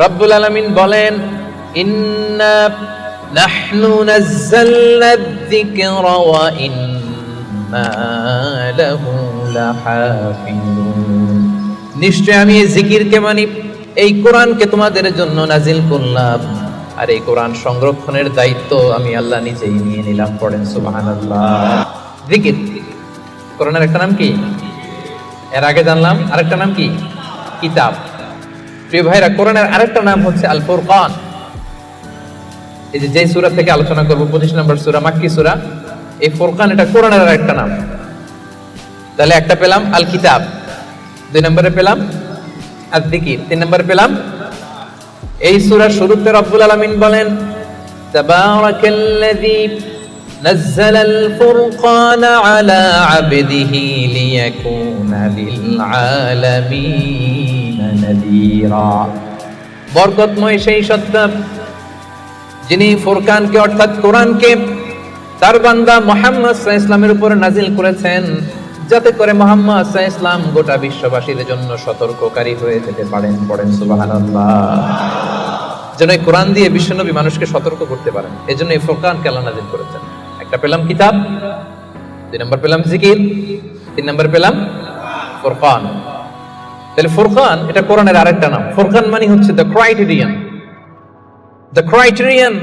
রব্বুল আলামিন বলেন, ইন্না নাহনু নাযালনা যিকরা ওয়া ইন্না লাহু নিশ্চয় আমি এই জিকিরকে মানি, এই কোরআনকে তোমাদের জন্য নাজিল করলাম। আর এই কোরআন সংরক্ষণের দায়িত্ব আমি আল্লাহ নিজেই নিয়ে নিলাম, পড়েন সুবহানাল্লাহ। জিকির। কোরআনের একটা নাম কি? এর আগে জানলাম, আরেকটা নাম কি? কিতাব। প্রিয় ভাইরা কোরআনের আরেকটা নাম হচ্ছে আল ফুরকান এই যে যেই সূরা থেকে আলোচনা করব 25 নম্বর সূরা মাক্কি সূরা এই ফুরকান এটা কোরআনের আরেকটা নাম তাহলে একটা পেলাম আল কিতাব দুই নম্বরে পেলাম আর দিকির তিন নম্বরে পেলাম এই সূরার শুরুতে রব্বুল আলামিন বলেন তাবারাকাল্লাযী نزل الفرقان على عبده ليكون للعالمين نذيرا বরকতময় সেই সত্তা যিনি ফুরকানকে অর্থাৎ কোরআনকে তার বান্দা মোহাম্মদ ইসলামের উপর নাজিল করেছেন, যাতে করে মোহাম্মদ ইসলাম গোটা বিশ্ববাসীর জন্য সতর্ককারী হয়ে যেতে পারেন, পড়েন যেন এই কোরআন দিয়ে বিশ্বনবী মানুষকে সতর্ক করতে পারেন এজন্য এই ফুরকানকে নাজিল করেছেন। একটা পেলাম কিতাব, দুই নম্বর পেলাম জিকির, তিন নম্বর পেলাম ফুরকান। তাহলে ফুরকান, এটা কোরআনের আরেকটা নাম। ফুরকান মানে হচ্ছে the criterion the criterion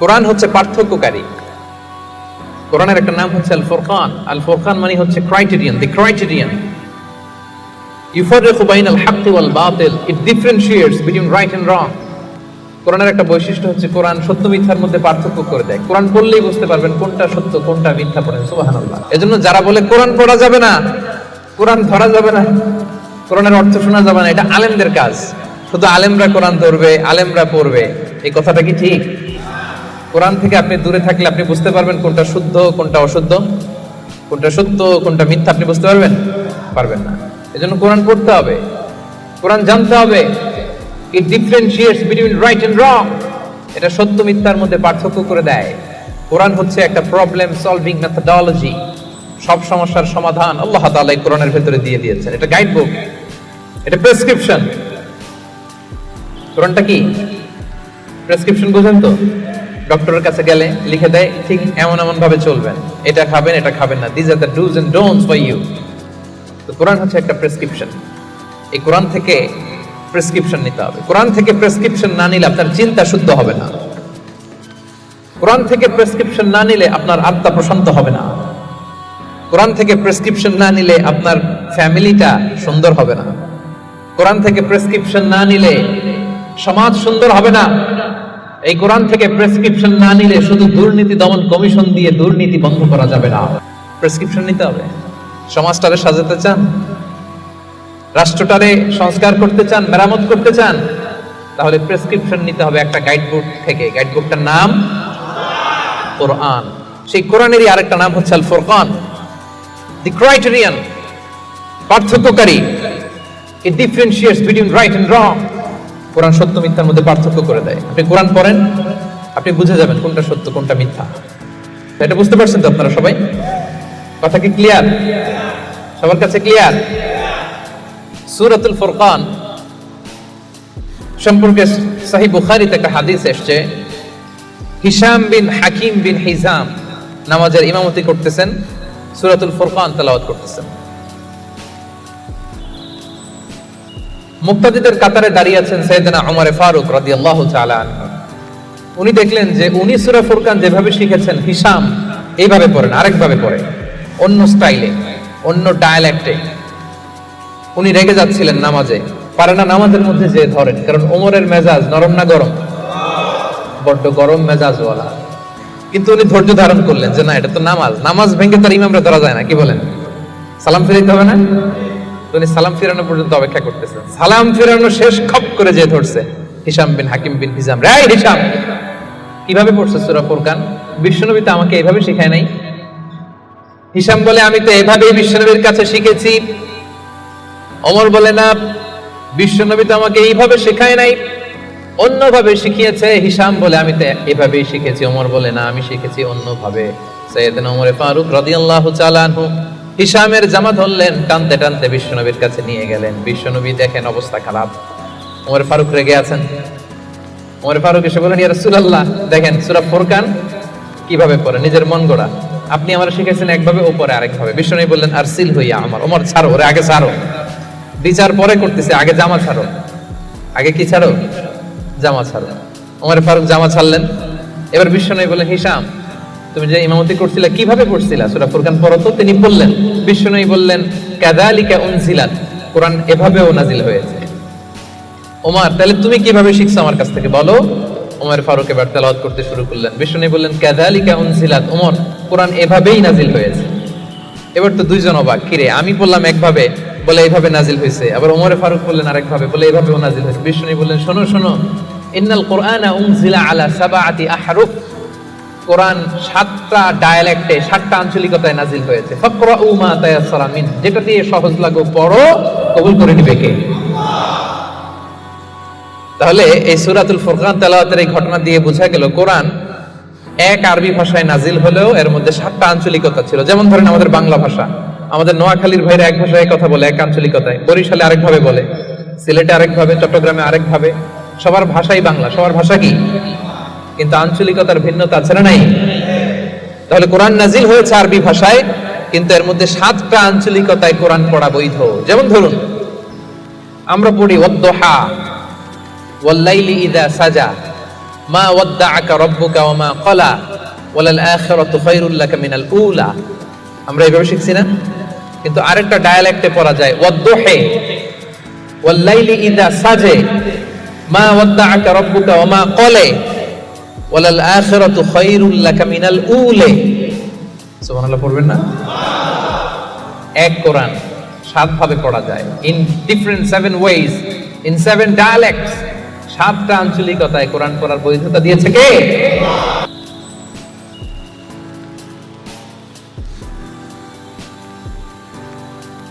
Quran হচ্ছে পার্থক্যকারী। কোরআনের একটা নাম হচ্ছে আল ফুরকান আল ফুরকান মানে হচ্ছে ক্রাইটেরিয়ান দি ক্রাইটেরিয়ান ইউফারিকু বাইনাল হাক্কি ওয়াল বাতিল it differentiates between right and wrong কোরআনের একটা বৈশিষ্ট্য হচ্ছে কোরআন সত্য মিথ্যার মধ্যে পার্থক্য করে দেয়। কোরআন পড়লেই বুঝতে পারবেন কোনটা সত্য, কোনটা মিথ্যা পড়েন, সুবহানাল্লাহ। এজন্য যারা বলে কোরআন পড়া যাবে না কোরআন ধরা যাবে না, কোরআনের অর্থ শোনা যাবে না, এটা আলেমদের কাজ। শুধু আলেমরা কোরআন ধরবে, আলেমরা পড়বে, এই কথাটা কি ঠিক? কোরআন থেকে আপনি দূরে থাকলে আপনি বুঝতে পারবেন কোনটা শুদ্ধ, কোনটা অশুদ্ধ। কোনটা সত্য, কোনটা মিথ্যা, আপনি বুঝতে পারবেন? পারবেন না। এজন্য কোরআন পড়তে হবে। কোরআন জানতে হবে। It differentiates between right and wrong এটা সত্য, মিথ্যার মধ্যে পার্থক্য করে দেয়। কোরআন হচ্ছে একটা প্রবলেম সলভিং মেথডোলজি সব সমস্যার সমাধান আল্লাহ তাআলা এই কোরআনের ভেতরে দিয়ে দিয়েছেন। এটা গাইড বুক এটা প্রেসক্রিপশন কোরআনটা কি? প্রেসক্রিপশন বুঝেন তো? ডক্টরের কাছে গেলে লিখে দেয়, ঠিক এমন এমন ভাবে চলবেন। এটা খাবেন এটা খাবেন না। These are the dos and don'ts for you তো কোরআন হচ্ছে একটা প্রেসক্রিপশন এই কোরআন থেকে প্রেসক্রিপশন নিতে হবে। কোরআন থেকে প্রেসক্রিপশন না নিলে আপনার চিন্তা শুদ্ধ হবে না। কোরআন থেকে প্রেসক্রিপশন না নিলে আপনার আত্মা প্রশান্ত হবে না। কোরআন থেকে প্রেসক্রিপশন না নিলে আপনার ফ্যামিলিটা সুন্দর হবে না। কোরআন থেকে প্রেসক্রিপশন না নিলে সমাজ সুন্দর হবে না। এই কোরআন থেকে প্রেসক্রিপশন না নিলে শুধু দুর্নীতি দমন কমিশন দিয়ে দুর্নীতি বন্ধ করা যাবে না। প্রেসক্রিপশন নিতে হবে। সমাজটারে সাজাতে চান? রাষ্ট্রটারে সংস্কার করতে চান? মেরামত করতে চান? তাহলে প্রেসক্রিপশন নিতে হবে একটা গাইডবুক থেকে। গাইডবুকটার নাম? কোরআন। সেই কোরআনেরই আরেকটা নাম হচ্ছে আল ফুরকান the criterion পার্থক্যকারী it differentiates between right and wrong কোরআন সত্য মিথ্যার মধ্যে পার্থক্য করে দেয়। আপনি কোরআন পড়েন, আপনি বুঝে যাবেন কোনটা সত্য, কোনটা মিথ্যা। এটা বুঝতে পারছেন তো আপনারা সবাই? কথা কি ক্লিয়ার সবার কাছে ক্লিয়ার সূরাতুল ফুরকান সম্পর্কে সহিহ বুখারীতে একটা হাদিস এসেছে। হিশাম বিন হাকিম বিন হিজাম নামাজের ইমামতি করতেছেন। সূরাতুল ফুরকান তেলাওয়াত করতেছেন। মুক্তাদিদের কাতারে দাঁড়িয়ে আছেন সৈয়দনা উমর ফারুক রাদিয়াল্লাহু তাআলা উনি দেখলেন যে উনি সূরা ফুরকান যেভাবে শিখেছেন হিশাম এইভাবে পড়েন, আরেকভাবে পড়ে। অন্য স্টাইলে, অন্য ডায়ালেক্টে। উনি রেগে যাচ্ছিলেন নামাজে। পারে না নামাজের মধ্যে যে ধরেন, কারণ ওমরের মেজাজ নরম না গরম? বড্ড গরম মেজাজওয়ালা। কিন্তু উনি ধৈর্য ধারণ করলেন যে না, এটা তো নামাজ। নামাজ ভেঙে তার ইমামরা ধরা যায় না, কি বলেন? সালাম ফিরাইতে হবে না? উনি সালাম ফিরানো পর্যন্ত অপেক্ষা করতেছেন। সালাম ফিরানো শেষ খপ করে যে ধরছে হিসাম বিন হাকিম বিন হিসাম রাই হিসাম কীভাবে পড়ছে সূরা ফুরকান? বিশ্বনবী তো আমাকে এইভাবে শেখায় নাই। হিসাম বলে, আমি তো এভাবেই বিশ্বনবীর কাছে শিখেছি। অমর বলে, না, বিশ্বনবী তো আমাকে এইভাবে শেখায় নাই। অন্যভাবে শিখিয়েছে হিসাম বলে, আমি তো এভাবেই শিখেছি। ওমর বলে, না, আমি শিখেছি অন্যভাবে। সৈয়দনা ওমর ফারুক রাদিয়াল্লাহু তাআলা আনহু হিসামের জামা ধরলেন, টানতে টানতে বিশ্বনবীর কাছে নিয়ে গেলেন। বিশ্বনবী দেখেন অবস্থা খারাপ। ওমর ফারুক রেগে আছেন। ওমর ফারুক এসে বলেন ইয়া রাসূলুল্লাহ, দেখেন সূরা ফুরকান কীভাবে পড়ে? নিজের মন গড়া। আপনি আমার শিখেছেন একভাবে, ওপরে আরেকভাবে। বিষ্ণু বললেন আর সিল হইয়া আমার ওমর ছাড়ো, ওরে আগে ছাড়ো। বিচার পরে করতেছে, আগে জামা ছাড়ো। আগে কি ছাড়ো? জামা ছাড়ো ওমর ফারুক জামা ছাড়লেন। এবার বিষ্ণু বললেন, হিসাম, তুমি যে ইমামতি করছিলে, কীভাবে করছিলা? সূরা ফুরকান পড়ো তো? তিনি বললেন বিষ্ণু বললেন, কাযালিকা উনজিলাত, কোরআন এভাবেও নাজিল হয়েছে। ওমার, তাহলে তুমি কীভাবে শিখছো আমার কাছ থেকে? বলো। ওমর ফারুক এবার তেলাওয়াত করতে শুরু করলেন। বিষ্ণু বললেন, কাযালিকা উনজিলাত, ওমর, কোরআন এভাবেই নাজিল হয়েছে। এবার তো দুইজন অবাক, কিরে, আমি বললাম একভাবে বলে এইভাবে নাজিল হয়েছে। আবার ওমরে ফারুক বললেন আরেকভাবে, বলে এইভাবেও নাজিল হয়েছে। বিষ্ণু বললেন, শোনো শোনো, ইন্নাল কোরআনা উনজিলা আলা সাবাআতি আহরুফ। কোরআন সাতটা ডায়ালেক্টে, সাতটা আঞ্চলিকতায় নাজিল হয়েছে। ফাকরাউ মা তায়াসসারা মিন। যেটা দিয়ে সহজ লাগো পড়ো, কবুল করে নিবে কে? তাহলে এই সূরাতুল ফুরকান তেলাওয়াতের এই ঘটনা দিয়ে বোঝা গেল, কোরআন এক আরবি ভাষায় নাজিল হলেও এর মধ্যে সাতটা আঞ্চলিকতা ছিল। যেমন ধরেন আমাদের বাংলা ভাষা। আমাদের নোয়াখালীর ভাইরা এক ভাষায় কথা বলে, এক আঞ্চলিকতায়। বরিশালে আরেকভাবে বলে, সিলেটে আরেকভাবে চট্টগ্রামে আরেকভাবে সবার ভাষাই বাংলা। সবার ভাষা কি? কিন্তু আঞ্চলিকতার ভিন্নতা আছে না নাই? তাহলে কোরআন নাজিল হয়েছে আরবি ভাষায়, কিন্তু এর মধ্যে সাতটা আঞ্চলিকতায় কোরআন পড়া বৈধ। যেমন ধরুন, আমরা পড়ি ওদ্দোহা ওয়াল্লাইলি ইদা সাজা, মা ওয়াদ্দাআকা রাব্বুকা ওয়া মা ক্বালা ওয়ালাল আখিরাতু খায়রুল লাকা মিনাল উলা। আমরা এইভাবে শিখছি না? কিন্তু আরেকটা ডায়ালেক্টে পড়া যায়, ওয়াদ্দোহে। ওয়াল্লাইলি ইদা সাজে। মা ওয়াদ্দাআকা রাব্বুকা ওয়া মা ক্বালা। ওয়ালাল আখিরাতু খায়রুল লাকা মিনাল উলে। সুবহানাল্লাহ, পড়বেন না? এক কোরআন সাত ভাবে পড়া যায়। In different seven ways in seven dialects সাতটা আঞ্চলিকতায় কোরআন পড়ার বৈধতা দিয়েছে কে?